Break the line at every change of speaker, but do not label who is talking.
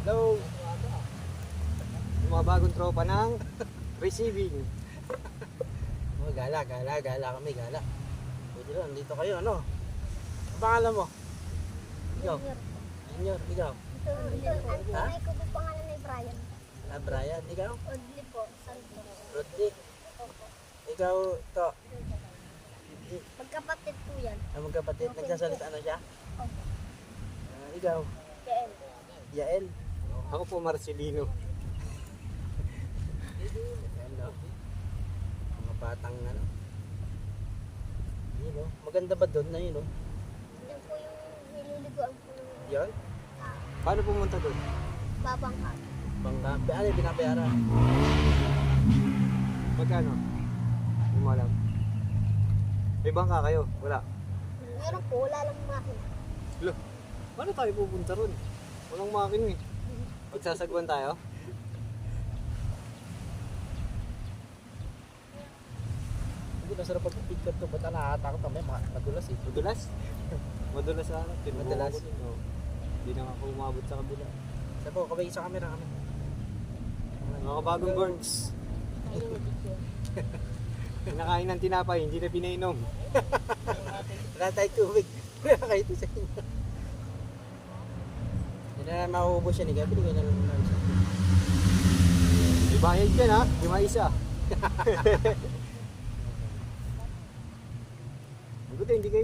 Hello. Mga bagong tropa ng receiving.
Oh, gala, gala, gala kami, gala. Pwede lang, dito kayo, ano? Ang pangalan mo? Ikaw? Junior, ikaw?
Ito, ito, ang
Ha?
pangalan ay Brian.
Ah, Brian, ikaw?
Odli po, Santos.
Rodrick. Ikaw, to.
Magkapatid po yan.
Ang magkapatid, nagsasalita na siya?
Opo.
Ah, ikaw,
KM.
Yael.
Ako po Marcelino.
Ano? Mga batang ano. Yun, oh. Maganda ba doon na yun, oh?
Yan po yung nililiguan po ng
Yun?
Paano pumunta doon?
babangka.
Bangka. Ano yung binabayaran?
Magkano? Hindi mo alam. May bangka kayo? Wala.
Meron po, wala lang makina.
Lo, paano tayo pupunta ron? Walang makin eh. Magsasagwan tayo?
Hindi, masarap pag-picture to. Ba't nakakatakot kami? Ma- Madulas eh.
Madulas? Madulas sa ano?
Madulas.
Hindi na ako umabot sa kabila.
Sabi ko, kabay sa camera kami.
Mga kabagong birds. Nakain ng tinapay, hindi na pinainom.
Wala tayong tubig. Wala kayo sa inyo. Hindi na maubos yan. Ikaw, binigay na lang muna isa.
May bayad yan ha, lima isa. Buti hindi kayo